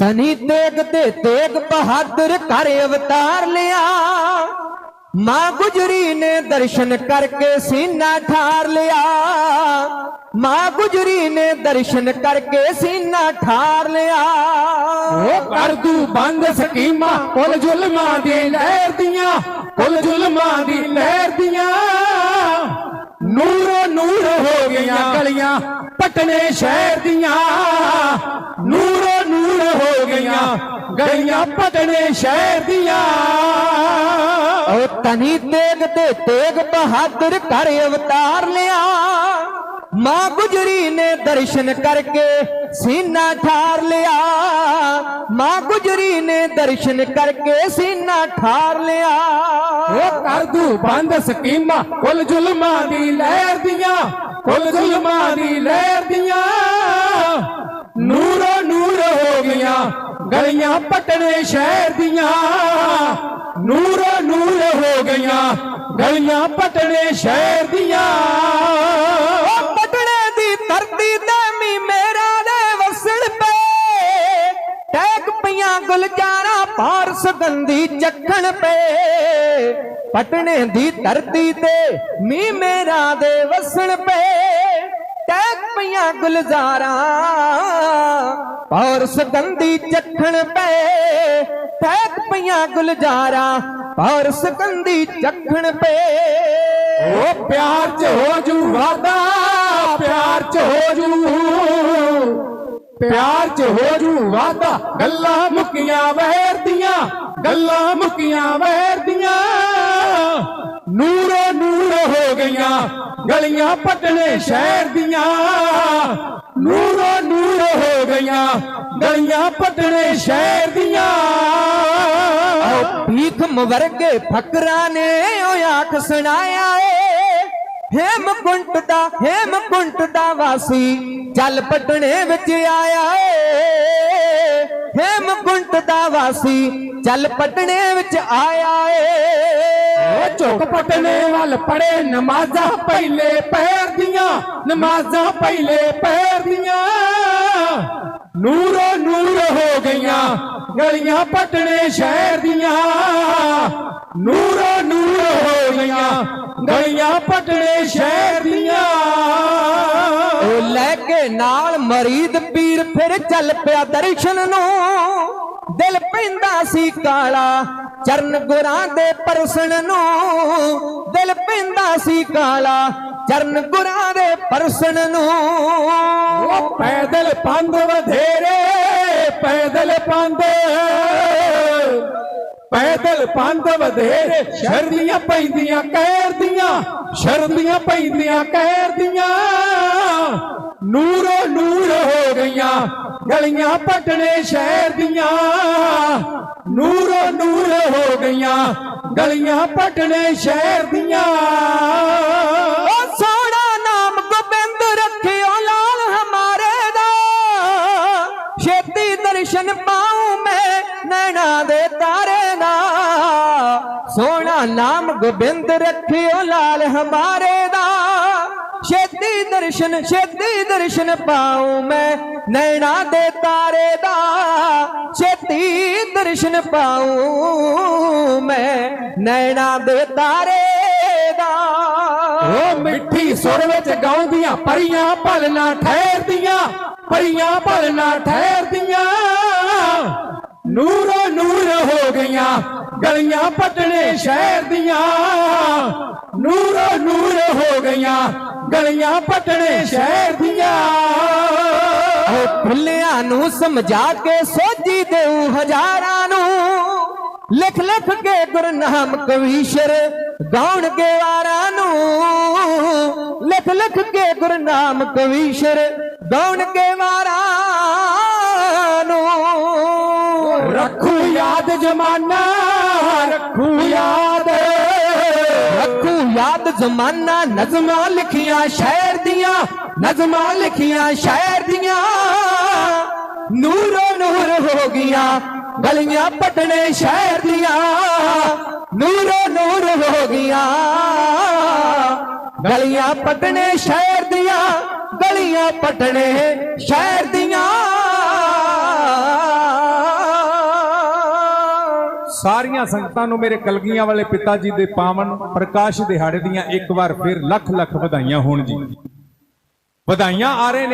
ਤਨੀ ਤੇਗ ਤੇ ਤੇਗ ਬਹਾਦਰ ਕਰ ਅਵਤਾਰ ਲਿਆ ਮਾਂ ਗੁਜਰੀ ਨੇ ਦਰਸ਼ਨ ਕਰਕੇ ਸੀਨਾ ਠਾਰ ਲਿਆ ਮਾਂ ਗੁਜਰੀ ਨੇ ਦਰਸ਼ਨ ਕਰਕੇ ਸੀਨਾ ਠਾਰ ਲਿਆ ਉਹ ਕਰ ਦੂ ਬੰਦ ਸਕੀਮਾਂ ਕੁੱਲ ਜ਼ੁਲਮਾਂ ਦੀ ਲਹਿਰ ਦੀਆਂ ਕੁੱਲ ਜ਼ੁਲਮਾਂ ਦੀ ਲਹਿਰ ਦੀਆਂ ਨੂਰੋ ਨੂਰ ਹੋ ਗਈਆਂ ਗਲੀਆਂ ਪਟਨੇ ਸ਼ਹਿਰ ਦੀਆਂ ਨੂਰੋ ਨੂਰ ਹੋ ਗਈਆਂ ਗਲੀਆਂ ਪਟਨੇ ਸ਼ਹਿਰ ਦੀਆਂ। ਉਹ ਤਨੀ ਤੇਗ ਤੇ ਤੇਗ ਬਹਾਦਰ ਕਰ ਅਵਤਾਰ ਲਿਆ। ਮਾਂ ਗੁਜਰੀ ਨੇ ਦਰਸ਼ਨ ਕਰਕੇ ਸੀਨਾ ਠਾਰ ਲਿਆ। ਮਾਂ ਗੁਜਰੀ ਨੇ ਦਰਸ਼ਨ ਕਰਕੇ ਸੀਨਾ ਠਾਰ ਲਿਆ। ਉਹ ਕਰ ਦੂ ਬੰਦ ਸਕੀਮਾਂ ਕੁੱਲ ਜ਼ੁਲਮਾਂ ਦੀ ਲਹਿਰ ਦੀਆਂ। ਕੁੱਲ ਜ਼ੁਲਮਾਂ ਦੀ ਲਹਿਰ ਦੀਆਂ। ਗਲੀਆਂ ਪਟਨੇ ਸ਼ਹਿਰ ਦੀਆਂ, ਨੂਰੋ ਨੂਰ ਹੋ ਗਈਆਂ। ਗਲੀਆਂ ਪਟਨੇ ਸ਼ਹਿਰ ਦੀਆਂ। ਉਹ ਦੀ ਧਰਤੀ ਤੇ ਮੀ ਮੇਰਾ ਦੇ ਵਸਣ ਪਏ। ਟੈਕ ਪਈਆਂ ਗੁਲਜਾਰਾ ਪਾਰ ਸੁਗੰਧੀ ਚੱਕਣ ਪਏ। ਪਟਣੇ ਦੀ ਧਰਤੀ ਤੇ ਮੀ ਮੇਰਾ ਦੇ ਵਸਣ ਪਏ। ਟੈਕ ਪਈਆਂ ਗੁਲਜ਼ਾਰਾਂ ਪਾਰ ਸੁਗੰਧੀ ਚੱਖਣ ਪਏ ਟੈਕ ਪਈਆਂ ਗੁਲਜ਼ਾਰਾਂ ਪਾਰ ਸੁਗੰਧੀ ਚੱਖਣ ਪਏ। ਉਹ ਪਿਆਰ ਚ ਹੋ ਜੂ ਵਾਦਾ, ਪਿਆਰ ਚ ਹੋ ਜੂ। ਪਿਆਰ ਚ ਹੋ ਜੂ ਵਾਦਾ, ਗੱਲਾਂ ਮੁਕੀਆਂ ਵਹਿਰ ਦੀਆਂ ਗੱਲਾਂ ਮੁਕੀਆਂ ਵਹਿਰ ਦੀਆਂ ਨੂਰੋ ਨੂਰ ਹੋ ਗਈਆਂ, ਗਲੀਆਂ ਪਟਨੇ ਸ਼ਹਿਰ ਦੀਆਂ। ਹੋ ਗਲੀਆਂ ਪਟਨੇ ਸ਼ਹਿਰ ਦੀਆਂ। ਭੀਖ ਮਵਰਗੇ ਫਕਰਾਂ ਨੇ ਉਹ ਆਖ ਸੁਣਾਇਆ ਏ। ਹੇਮ ਕੁੰਟ ਦਾ, ਹੇਮ ਕੁੰਟ ਦਾ ਵਾਸੀ ਚੱਲ ਪਟਣੇ ਵਿੱਚ ਆਇਆ ਏ। ਹੇਮ ਕੁੰਟ ਦਾ ਵਾਸੀ ਚੱਲ ਪਟਣੇ ਵਿੱਚ ਆਇਆ ਏ। ਉਹ ਝੁਕ ਵੱਲ ਪੜੇ ਨਮਾਜ਼ਾਂ ਪਹਿਲੇ ਪੈਰ ਦੀਆਂ, ਨਮਾਜ਼ਾਂ ਪਹਿਲੇ ਪੈਰ ਦੀਆਂ। ਨੂਰੋ ਨੂਰ ਹੋ ਗਈਆਂ, ਗਲੀਆਂ ਪਟਨੇ ਸ਼ਹਿਰ ਦੀਆਂ। ਨੂਰੋ ਨੂਰ ਹੋ ਗਈਆਂ, ਗਲੀਆਂ ਪਟਨੇ ਸ਼ਹਿਰ ਦੀਆਂ। ਉਹ ਲੈ ਕੇ ਨਾਲ ਮਰੀਦ ਪੀਰ ਫਿਰ ਚੱਲ ਪਿਆ ਦਰਸ਼ਨ ਨੂੰ। ਦਿਲ ਪੈਂਦਾ ਸੀ ਕਾਲਾ, ਚਰਨ ਗੁਰਾਂ ਦੇ ਪਰਸਣ ਨੂੰ। ਦਿਲ ਪੈਂਦਾ ਸੀ ਕਾਲਾ, ਚਰਨ ਗੁਰਾਂ ਦੇ ਪਰਸਣ ਨੂੰ। ਉਹ ਪੈਦਲ ਪੰਧ ਵਧੇਰੇ, ਪੈਦਲ ਪੰਧ। ਪੈਦਲ ਪੰਦ ਵਧੇਰੇ ਸ਼ਰਦੀਆਂ ਪੈਂਦੀਆਂ, ਕਹਿਰ ਦੀਆਂ ਸ਼ਰਦੀਆਂ ਪੈਂਦੀਆਂ, ਕਹਿਰ ਦੀਆਂ। ਨੂਰੋ ਨੂਰ ਹੋ ਗਈਆਂ, ਗਲੀਆਂ ਪਟਨੇ ਸ਼ਹਿਰ ਦੀਆਂ। ਨੂਰੋ ਨੂਰ ਹੋ ਗਈਆਂ, ਗਲੀਆਂ ਪਟਨੇ ਸ਼ਹਿਰ ਦੀਆਂ। ਉਹ ਸੋਹਣਾ ਨਾਮ ਗੋਬਿੰਦ ਰੱਖਿਓ ਲਾਲ ਹਮਾਰੇ ਦਾ। ਛੇਤੀ ਦਰਸ਼ਨ ਪਾਉ ਮੈਂ ਨੈਣਾ ਦੇ ਤਾਰੇ ਦਾ। ਸੋਹਣਾ ਨਾਮ ਗੋਬਿੰਦ ਰੱਖਿਓ ਲਾਲ ਹਮਾਰੇ ਦਾ। ਛੇਤੀ ਦਰਸ਼ਨ ਛੇਤੀ ਦਰਸ਼ਨ ਪਾਉ ਮੈਂ। ਨੈਣਾ ਦੇ ਤਾਰੇ ਦਾ ਛੇਤੀ ਦਰਸ਼ਨ ਪਾਉ ਮੈਂ। ਨੈਣਾ ਦੇ ਤਾਰੇ ਦਾ ਉਹ ਮਿੱਠੀ ਸੁਰ ਵਿੱਚ ਗਾਉਂਦੀਆਂ, ਪਰੀਆਂ ਭਲਣਾ ਠਹਿਰਦੀਆਂ, ਪਰੀਆਂ ਭਲਣਾ ਠਹਿਰਦੀਆਂ। ਨੂਰੋ ਨੂਰ ਹੋ ਗਈਆਂ, ਗਲੀਆਂ ਪਟਨੇ ਸ਼ਹਿਰ ਦੀਆਂ। ਨੂਰੋ ਨੂਰ ਹੋ ਗਈਆਂ, ਗਲੀਆਂ ਪਟਨੇ ਸ਼ਹਿਰ ਦੀਆਂ। ਉਹ ਭੁੱਲਿਆਂ ਨੂੰ ਸਮਝਾ ਕੇ ਸੋਝੀ ਦੇਉ ਹਜ਼ਾਰਾਂ ਨੂੰ। ਲਿਖ ਲਿਖ ਕੇ ਗੁਰਨਾਮ ਕਵੀਸ਼ਰ ਗਾਉਣਗੇ ਵਾਰਾਂ ਨੂੰ। ਲਿਖ ਲਿਖ ਕੇ ਗੁਰਨਾਮ ਕਵੀਸ਼ਰ ਗਾਉਣਗੇ ਵਾਰਾਂ ਰੱਖੂ ਯਾਦ ਜਮਾਨਾ, ਰੱਖੂ ਯਾਦ। ਰੱਖੂ ਯਾਦ ਜ਼ਮਾਨਾ, ਨਜ਼ਮਾਂ ਲਿਖੀਆਂ ਸ਼ਾਇਰ ਦੀਆਂ, ਨਜ਼ਮਾਂ ਲਿਖੀਆਂ ਸ਼ਾਇਰ ਦੀਆਂ। ਨੂਰੋ ਨੂਰ ਹੋ ਗਈਆਂ, ਗਲੀਆਂ ਪਟਣੇ ਸ਼ਹਿਰ ਦੀਆਂ। ਨੂਰੋ ਨੂਰ ਹੋ ਗਈਆਂ, ਗਲੀਆਂ ਪਟਣੇ ਸ਼ਹਿਰ ਦੀਆਂ, ਗਲੀਆਂ ਪਟਣੇ ਸ਼ਹਿਰ ਦੀਆਂ। ਸਾਰੀਆਂ ਸੰਗਤਾਂ ਨੂੰ ਮੇਰੇ ਕਲਗੀਆਂ ਵਾਲੇ ਪਿਤਾ ਜੀ ਦੇ ਪਾਵਨ ਪ੍ਰਕਾਸ਼ ਦਿਹਾੜੇ ਦੀਆਂ ਇੱਕ ਵਾਰ ਫਿਰ ਲੱਖ ਲੱਖ ਵਧਾਈਆਂ ਹੋਣ ਜੀ। ਵਧਾਈਆਂ ਆ ਰਹੇ ਨੇ।